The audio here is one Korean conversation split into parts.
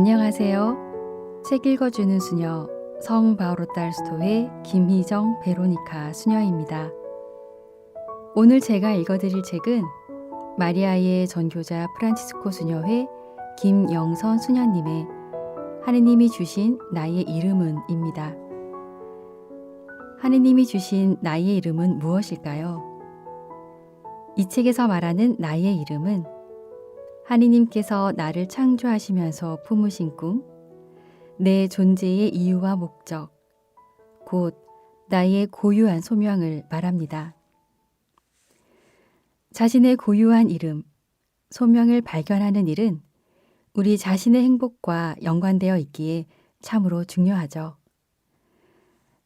안녕하세요. 책 읽어주는 수녀 성 바오로 딸 스토의 김희정 베로니카 수녀입니다. 오늘 제가 읽어드릴 책은 마리아의 전교자 프란치스코 수녀회 김영선 수녀님의 하느님이 주신 나의 이름은입니다. 하느님이 주신 나의 이름은 무엇일까요? 이 책에서 말하는 나의 이름은 하느님께서 나를 창조하시면서 품으신 꿈, 내 존재의 이유와 목적, 곧 나의 고유한 소명을 말합니다. 자신의 고유한 이름, 소명을 발견하는 일은 우리 자신의 행복과 연관되어 있기에 참으로 중요하죠.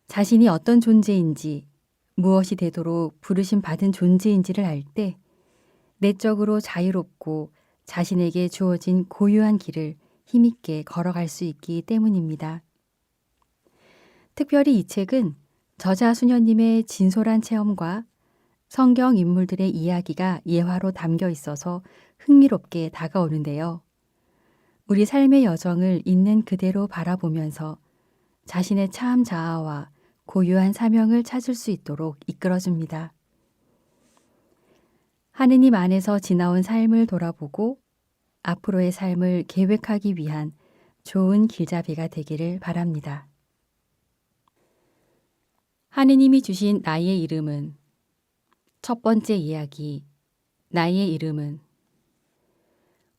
자신이 어떤 존재인지, 무엇이 되도록 부르심 받은 존재인지를 알 때, 내적으로 자유롭고 자신에게 주어진 고유한 길을 힘있게 걸어갈 수 있기 때문입니다. 특별히 이 책은 저자 수녀님의 진솔한 체험과 성경 인물들의 이야기가 예화로 담겨 있어서 흥미롭게 다가오는데요. 우리 삶의 여정을 있는 그대로 바라보면서 자신의 참 자아와 고유한 사명을 찾을 수 있도록 이끌어줍니다. 하느님 안에서 지나온 삶을 돌아보고 앞으로의 삶을 계획하기 위한 좋은 길잡이가 되기를 바랍니다. 하느님이 주신 나의 이름은 첫 번째 이야기 나의 이름은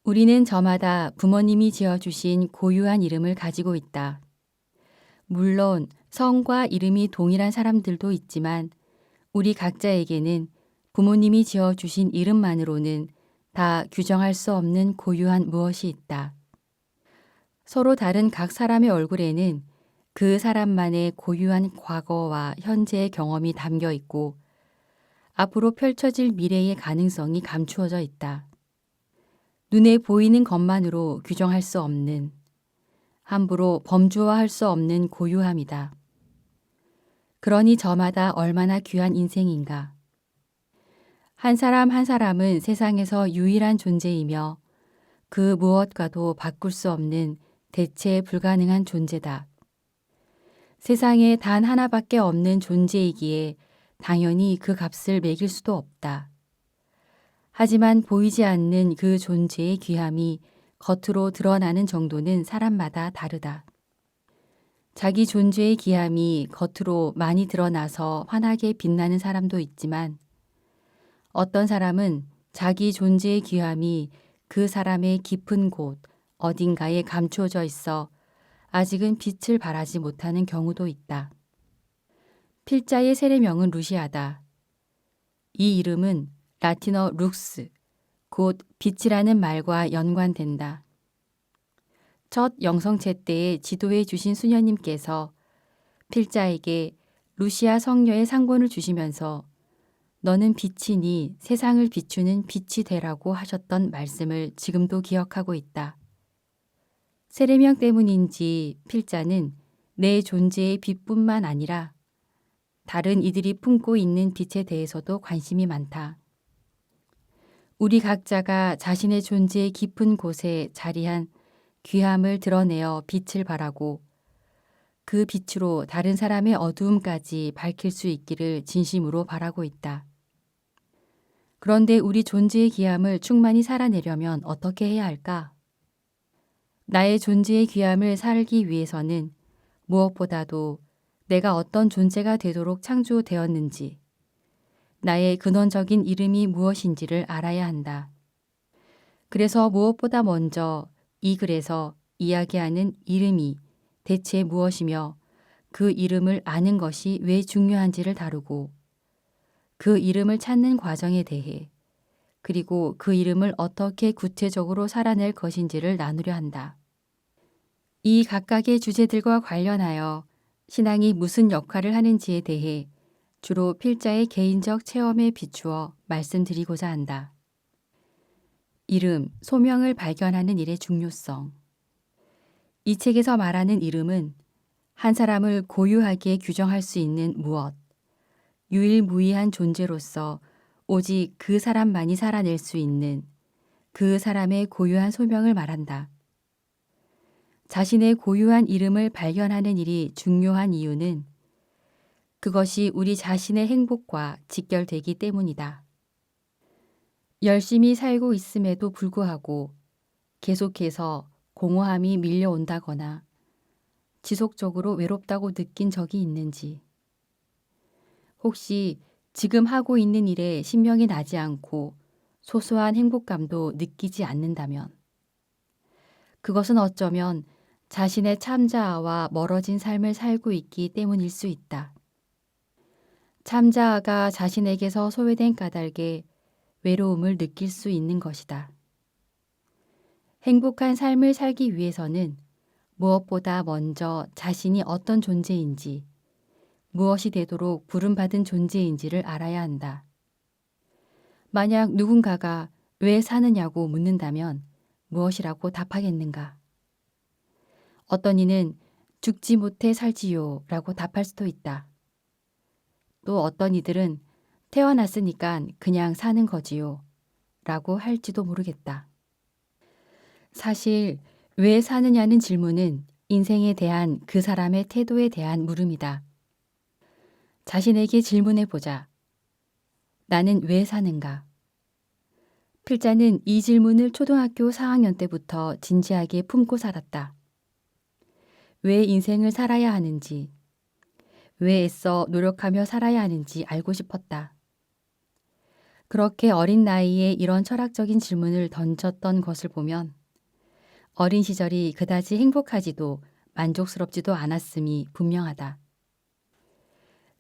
우리는 저마다 부모님이 지어주신 고유한 이름을 가지고 있다. 물론 성과 이름이 동일한 사람들도 있지만 우리 각자에게는 부모님이 지어주신 이름만으로는 다 규정할 수 없는 고유한 무엇이 있다. 서로 다른 각 사람의 얼굴에는 그 사람만의 고유한 과거와 현재의 경험이 담겨 있고 앞으로 펼쳐질 미래의 가능성이 감추어져 있다. 눈에 보이는 것만으로 규정할 수 없는, 함부로 범주화할 수 없는 고유함이다. 그러니 저마다 얼마나 귀한 인생인가. 한 사람 한 사람은 세상에서 유일한 존재이며 그 무엇과도 바꿀 수 없는 대체 불가능한 존재다. 세상에 단 하나밖에 없는 존재이기에 당연히 그 값을 매길 수도 없다. 하지만 보이지 않는 그 존재의 귀함이 겉으로 드러나는 정도는 사람마다 다르다. 자기 존재의 귀함이 겉으로 많이 드러나서 환하게 빛나는 사람도 있지만 어떤 사람은 자기 존재의 귀함이 그 사람의 깊은 곳 어딘가에 감추어져 있어 아직은 빛을 발하지 못하는 경우도 있다. 필자의 세례명은 루시아다. 이 이름은 라틴어 룩스, 곧 빛이라는 말과 연관된다. 첫 영성체 때에 지도해 주신 수녀님께서 필자에게 루시아 성녀의 상권을 주시면서 너는 빛이니 세상을 비추는 빛이 되라고 하셨던 말씀을 지금도 기억하고 있다. 세례명 때문인지 필자는 내 존재의 빛뿐만 아니라 다른 이들이 품고 있는 빛에 대해서도 관심이 많다. 우리 각자가 자신의 존재의 깊은 곳에 자리한 귀함을 드러내어 빛을 발하고 그 빛으로 다른 사람의 어두움까지 밝힐 수 있기를 진심으로 바라고 있다. 그런데 우리 존재의 귀함을 충만히 살아내려면 어떻게 해야 할까? 나의 존재의 귀함을 살기 위해서는 무엇보다도 내가 어떤 존재가 되도록 창조되었는지, 나의 근원적인 이름이 무엇인지를 알아야 한다. 그래서 무엇보다 먼저 이 글에서 이야기하는 이름이 대체 무엇이며 그 이름을 아는 것이 왜 중요한지를 다루고 그 이름을 찾는 과정에 대해 그리고 그 이름을 어떻게 구체적으로 살아낼 것인지를 나누려 한다. 이 각각의 주제들과 관련하여 신앙이 무슨 역할을 하는지에 대해 주로 필자의 개인적 체험에 비추어 말씀드리고자 한다. 이름, 소명을 발견하는 일의 중요성. 이 책에서 말하는 이름은 한 사람을 고유하게 규정할 수 있는 무엇, 유일무이한 존재로서 오직 그 사람만이 살아낼 수 있는 그 사람의 고유한 소명을 말한다. 자신의 고유한 이름을 발견하는 일이 중요한 이유는 그것이 우리 자신의 행복과 직결되기 때문이다. 열심히 살고 있음에도 불구하고 계속해서 공허함이 밀려온다거나 지속적으로 외롭다고 느낀 적이 있는지, 혹시 지금 하고 있는 일에 신명이 나지 않고 소소한 행복감도 느끼지 않는다면, 그것은 어쩌면 자신의 참자아와 멀어진 삶을 살고 있기 때문일 수 있다. 참자아가 자신에게서 소외된 까닭에 외로움을 느낄 수 있는 것이다. 행복한 삶을 살기 위해서는 무엇보다 먼저 자신이 어떤 존재인지, 무엇이 되도록 부름받은 존재인지를 알아야 한다. 만약 누군가가 왜 사느냐고 묻는다면 무엇이라고 답하겠는가? 어떤 이는 죽지 못해 살지요 라고 답할 수도 있다. 또 어떤 이들은 태어났으니까 그냥 사는 거지요 라고 할지도 모르겠다. 사실 왜 사느냐는 질문은 인생에 대한 그 사람의 태도에 대한 물음이다. 자신에게 질문해 보자. 나는 왜 사는가? 필자는 이 질문을 초등학교 4학년 때부터 진지하게 품고 살았다. 왜 인생을 살아야 하는지, 왜 애써 노력하며 살아야 하는지 알고 싶었다. 그렇게 어린 나이에 이런 철학적인 질문을 던졌던 것을 보면 어린 시절이 그다지 행복하지도 만족스럽지도 않았음이 분명하다.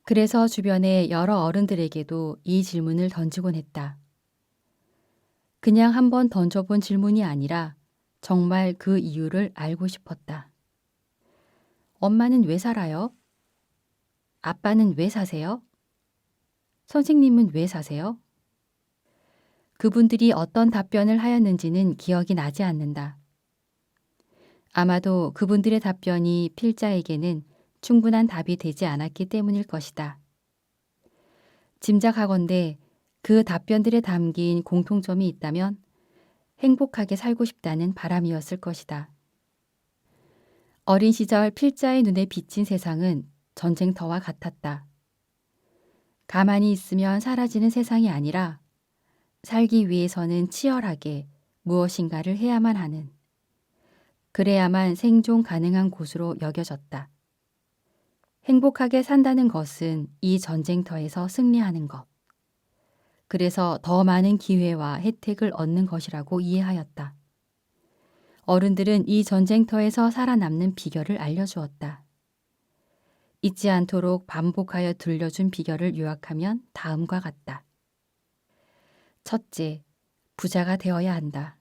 그래서 주변의 여러 어른들에게도 이 질문을 던지곤 했다. 그냥 한번 던져본 질문이 아니라 정말 그 이유를 알고 싶었다. 엄마는 왜 살아요? 아빠는 왜 사세요? 선생님은 왜 사세요? 그분들이 어떤 답변을 하였는지는 기억이 나지 않는다. 아마도 그분들의 답변이 필자에게는 충분한 답이 되지 않았기 때문일 것이다. 짐작하건대 그 답변들에 담긴 공통점이 있다면 행복하게 살고 싶다는 바람이었을 것이다. 어린 시절 필자의 눈에 비친 세상은 전쟁터와 같았다. 가만히 있으면 사라지는 세상이 아니라 살기 위해서는 치열하게 무엇인가를 해야만 하는, 그래야만 생존 가능한 곳으로 여겨졌다. 행복하게 산다는 것은 이 전쟁터에서 승리하는 것. 그래서 더 많은 기회와 혜택을 얻는 것이라고 이해하였다. 어른들은 이 전쟁터에서 살아남는 비결을 알려주었다. 잊지 않도록 반복하여 들려준 비결을 요약하면 다음과 같다. 첫째, 부자가 되어야 한다.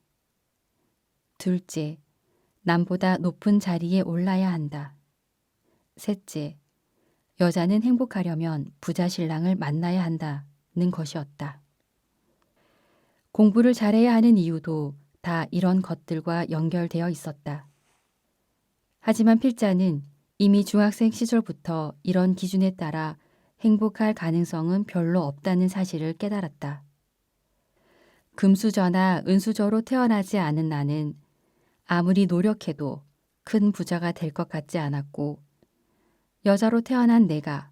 둘째, 남보다 높은 자리에 올라야 한다. 셋째, 여자는 행복하려면 부자 신랑을 만나야 한다는 것이었다. 공부를 잘해야 하는 이유도 다 이런 것들과 연결되어 있었다. 하지만 필자는 이미 중학생 시절부터 이런 기준에 따라 행복할 가능성은 별로 없다는 사실을 깨달았다. 금수저나 은수저로 태어나지 않은 나는 아무리 노력해도 큰 부자가 될 것 같지 않았고 여자로 태어난 내가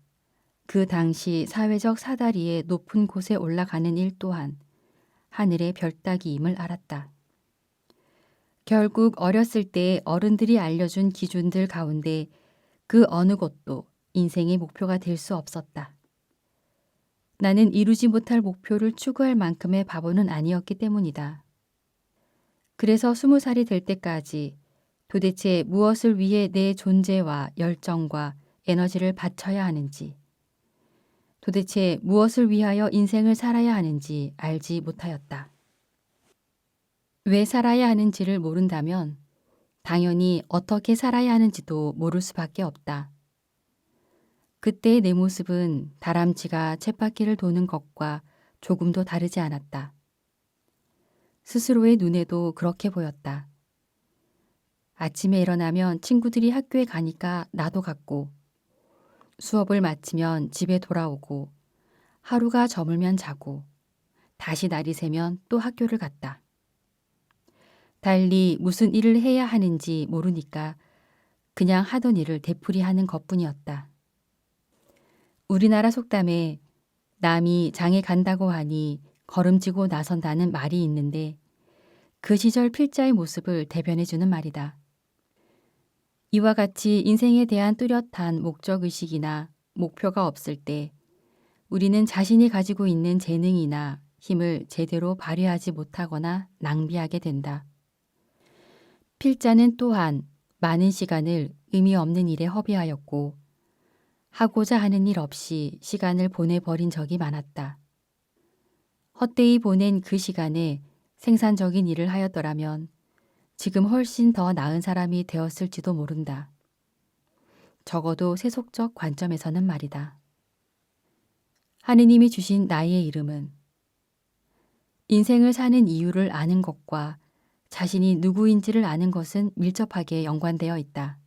그 당시 사회적 사다리에 높은 곳에 올라가는 일 또한 하늘의 별따기임을 알았다. 결국 어렸을 때 어른들이 알려준 기준들 가운데 그 어느 것도 인생의 목표가 될 수 없었다. 나는 이루지 못할 목표를 추구할 만큼의 바보는 아니었기 때문이다. 그래서 스무 살이 될 때까지 도대체 무엇을 위해 내 존재와 열정과 에너지를 바쳐야 하는지, 도대체 무엇을 위하여 인생을 살아야 하는지 알지 못하였다. 왜 살아야 하는지를 모른다면 당연히 어떻게 살아야 하는지도 모를 수밖에 없다. 그때의 내 모습은 다람쥐가 쳇바퀴를 도는 것과 조금도 다르지 않았다. 스스로의 눈에도 그렇게 보였다. 아침에 일어나면 친구들이 학교에 가니까 나도 갔고, 수업을 마치면 집에 돌아오고, 하루가 저물면 자고, 다시 날이 새면 또 학교를 갔다. 달리 무슨 일을 해야 하는지 모르니까 그냥 하던 일을 되풀이하는 것뿐이었다. 우리나라 속담에 남이 장에 간다고 하니 걸음지고 나선다는 말이 있는데 그 시절 필자의 모습을 대변해주는 말이다. 이와 같이 인생에 대한 뚜렷한 목적의식이나 목표가 없을 때 우리는 자신이 가지고 있는 재능이나 힘을 제대로 발휘하지 못하거나 낭비하게 된다. 필자는 또한 많은 시간을 의미 없는 일에 허비하였고 하고자 하는 일 없이 시간을 보내버린 적이 많았다. 헛되이 보낸 그 시간에 생산적인 일을 하였더라면 지금 훨씬 더 나은 사람이 되었을지도 모른다. 적어도 세속적 관점에서는 말이다. 하느님이 주신 나의 이름은 인생을 사는 이유를 아는 것과 자신이 누구인지를 아는 것은 밀접하게 연관되어 있다.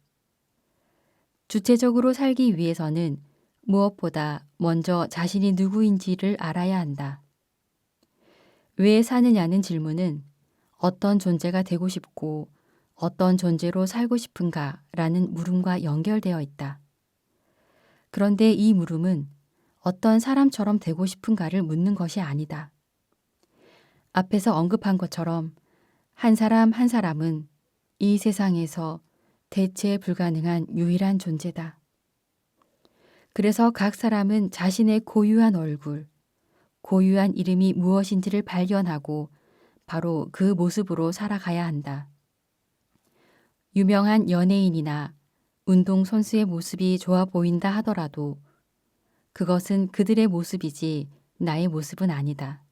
주체적으로 살기 위해서는 무엇보다 먼저 자신이 누구인지를 알아야 한다. 왜 사느냐는 질문은 어떤 존재가 되고 싶고 어떤 존재로 살고 싶은가 라는 물음과 연결되어 있다. 그런데 이 물음은 어떤 사람처럼 되고 싶은가를 묻는 것이 아니다. 앞에서 언급한 것처럼 한 사람 한 사람은 이 세상에서 대체 불가능한 유일한 존재다. 그래서 각 사람은 자신의 고유한 얼굴, 고유한 이름이 무엇인지를 발견하고 바로 그 모습으로 살아가야 한다. 유명한 연예인이나 운동선수의 모습이 좋아 보인다 하더라도 그것은 그들의 모습이지 나의 모습은 아니다.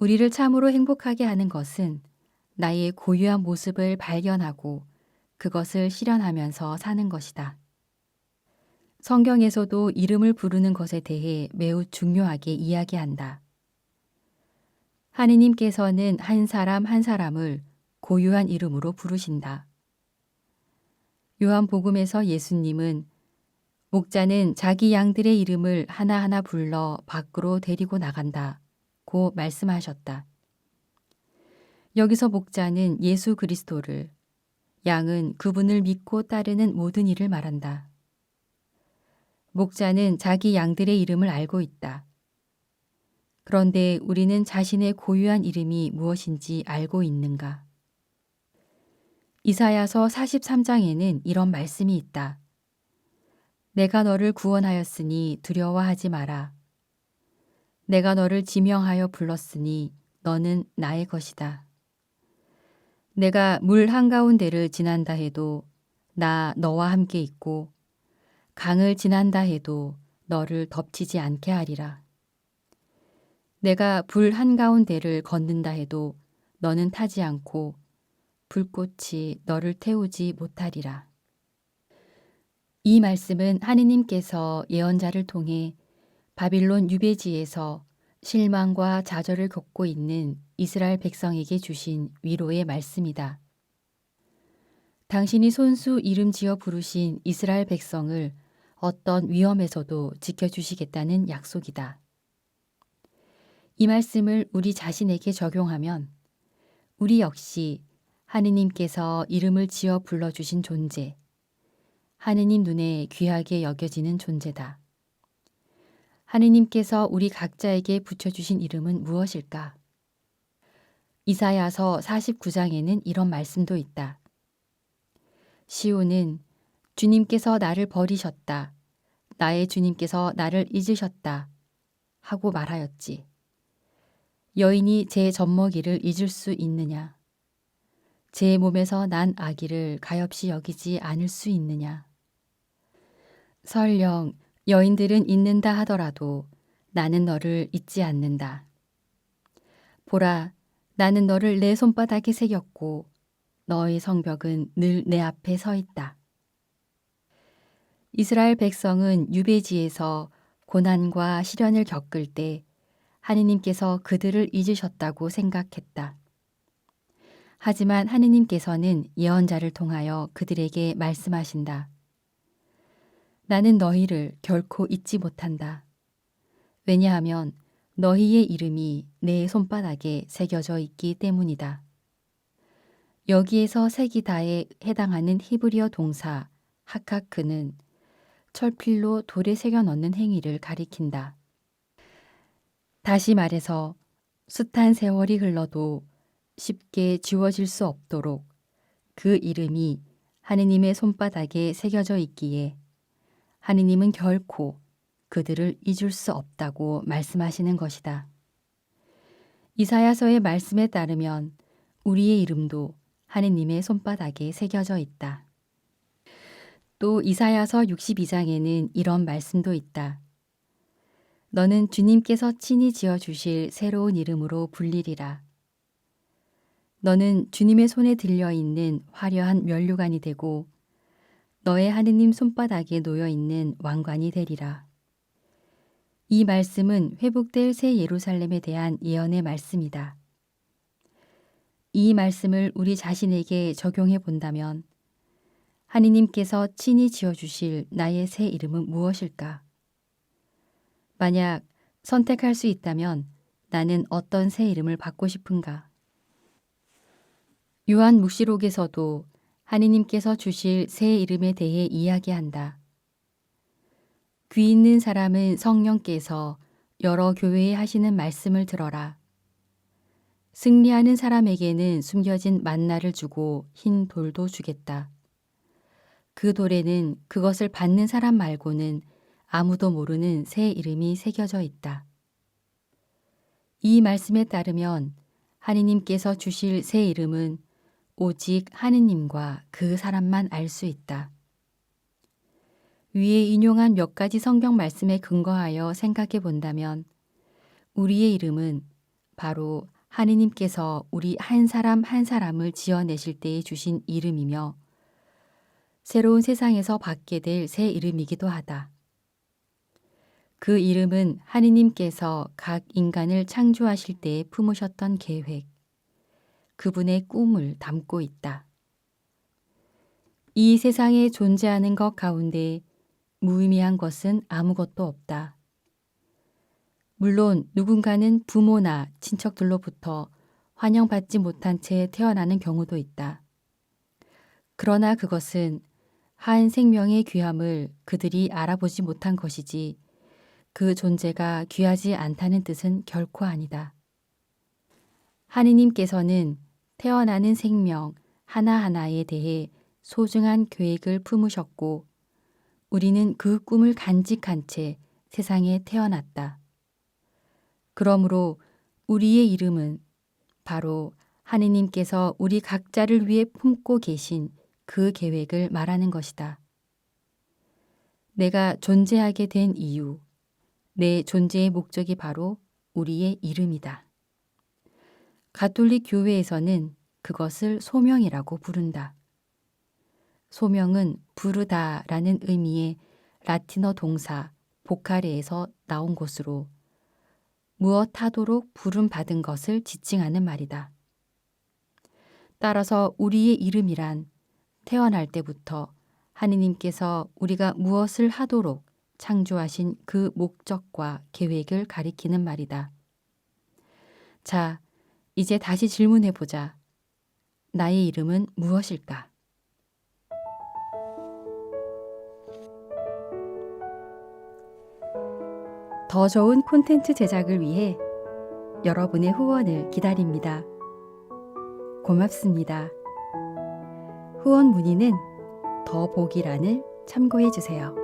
우리를 참으로 행복하게 하는 것은 나의 고유한 모습을 발견하고 그것을 실현하면서 사는 것이다. 성경에서도 이름을 부르는 것에 대해 매우 중요하게 이야기한다. 하느님께서는 한 사람 한 사람을 고유한 이름으로 부르신다. 요한복음에서 예수님은 목자는 자기 양들의 이름을 하나하나 불러 밖으로 데리고 나간다. 고 말씀하셨다. 여기서 목자는 예수 그리스도를, 양은 그분을 믿고 따르는 모든 일을 말한다. 목자는 자기 양들의 이름을 알고 있다. 그런데 우리는 자신의 고유한 이름이 무엇인지 알고 있는가? 이사야서 43장에는 이런 말씀이 있다. 내가 너를 구원하였으니 두려워하지 마라. 내가 너를 지명하여 불렀으니 너는 나의 것이다. 내가 물 한가운데를 지난다 해도 나 너와 함께 있고 강을 지난다 해도 너를 덮치지 않게 하리라. 내가 불 한가운데를 걷는다 해도 너는 타지 않고 불꽃이 너를 태우지 못하리라. 이 말씀은 하느님께서 예언자를 통해 바빌론 유배지에서 실망과 좌절을 겪고 있는 이스라엘 백성에게 주신 위로의 말씀이다. 당신이 손수 이름 지어 부르신 이스라엘 백성을 어떤 위험에서도 지켜주시겠다는 약속이다. 이 말씀을 우리 자신에게 적용하면 우리 역시 하느님께서 이름을 지어 불러주신 존재, 하느님 눈에 귀하게 여겨지는 존재다. 하느님께서 우리 각자에게 붙여주신 이름은 무엇일까? 이사야서 49장에는 이런 말씀도 있다. 시온은 주님께서 나를 버리셨다. 나의 주님께서 나를 잊으셨다. 하고 말하였지. 여인이 제 젖먹이를 잊을 수 있느냐? 제 몸에서 난 아기를 가엾이 여기지 않을 수 있느냐? 설령 여인들은 잊는다 하더라도 나는 너를 잊지 않는다. 보라, 나는 너를 내 손바닥에 새겼고 너의 성벽은 늘 내 앞에 서 있다. 이스라엘 백성은 유배지에서 고난과 시련을 겪을 때 하느님께서 그들을 잊으셨다고 생각했다. 하지만 하느님께서는 예언자를 통하여 그들에게 말씀하신다. 나는 너희를 결코 잊지 못한다. 왜냐하면 너희의 이름이 내 손바닥에 새겨져 있기 때문이다. 여기에서 세기다에 해당하는 히브리어 동사 하카크는 철필로 돌에 새겨 넣는 행위를 가리킨다. 다시 말해서 숱한 세월이 흘러도 쉽게 지워질 수 없도록 그 이름이 하느님의 손바닥에 새겨져 있기에 하느님은 결코 그들을 잊을 수 없다고 말씀하시는 것이다. 이사야서의 말씀에 따르면 우리의 이름도 하느님의 손바닥에 새겨져 있다. 또 이사야서 62장에는 이런 말씀도 있다. 너는 주님께서 친히 지어 주실 새로운 이름으로 불리리라. 너는 주님의 손에 들려 있는 화려한 면류관이 되고 너의 하느님 손바닥에 놓여 있는 왕관이 되리라. 이 말씀은 회복될 새 예루살렘에 대한 예언의 말씀이다. 이 말씀을 우리 자신에게 적용해 본다면 하느님께서 친히 지어 주실 나의 새 이름은 무엇일까? 만약 선택할 수 있다면 나는 어떤 새 이름을 받고 싶은가? 요한 묵시록에서도 하느님께서 주실 새 이름에 대해 이야기한다. 귀 있는 사람은 성령께서 여러 교회에 하시는 말씀을 들어라. 승리하는 사람에게는 숨겨진 만나를 주고 흰 돌도 주겠다. 그 돌에는 그것을 받는 사람 말고는 아무도 모르는 새 이름이 새겨져 있다. 이 말씀에 따르면 하느님께서 주실 새 이름은 오직 하느님과 그 사람만 알 수 있다. 위에 인용한 몇 가지 성경 말씀에 근거하여 생각해 본다면 우리의 이름은 바로 하느님께서 우리 한 사람 한 사람을 지어내실 때에 주신 이름이며 새로운 세상에서 받게 될 새 이름이기도 하다. 그 이름은 하느님께서 각 인간을 창조하실 때에 품으셨던 계획, 그분의 꿈을 담고 있다. 이 세상에 존재하는 것 가운데 무의미한 것은 아무것도 없다. 물론 누군가는 부모나 친척들로부터 환영받지 못한 채 태어나는 경우도 있다. 그러나 그것은 한 생명의 귀함을 그들이 알아보지 못한 것이지 그 존재가 귀하지 않다는 뜻은 결코 아니다. 하느님께서는 태어나는 생명 하나하나에 대해 소중한 계획을 품으셨고 우리는 그 꿈을 간직한 채 세상에 태어났다. 그러므로 우리의 이름은 바로 하느님께서 우리 각자를 위해 품고 계신 그 계획을 말하는 것이다. 내가 존재하게 된 이유, 내 존재의 목적이 바로 우리의 이름이다. 가톨릭 교회에서는 그것을 소명이라고 부른다. 소명은 부르다라는 의미의 라틴어 동사 보카레에서 나온 것으로 무엇 하도록 부름 받은 것을 지칭하는 말이다. 따라서 우리의 이름이란 태어날 때부터 하느님께서 우리가 무엇을 하도록 창조하신 그 목적과 계획을 가리키는 말이다. 자, 이제 다시 질문해 보자. 나의 이름은 무엇일까? 더 좋은 콘텐츠 제작을 위해 여러분의 후원을 기다립니다. 고맙습니다. 후원 문의는 더보기란을 참고해 주세요.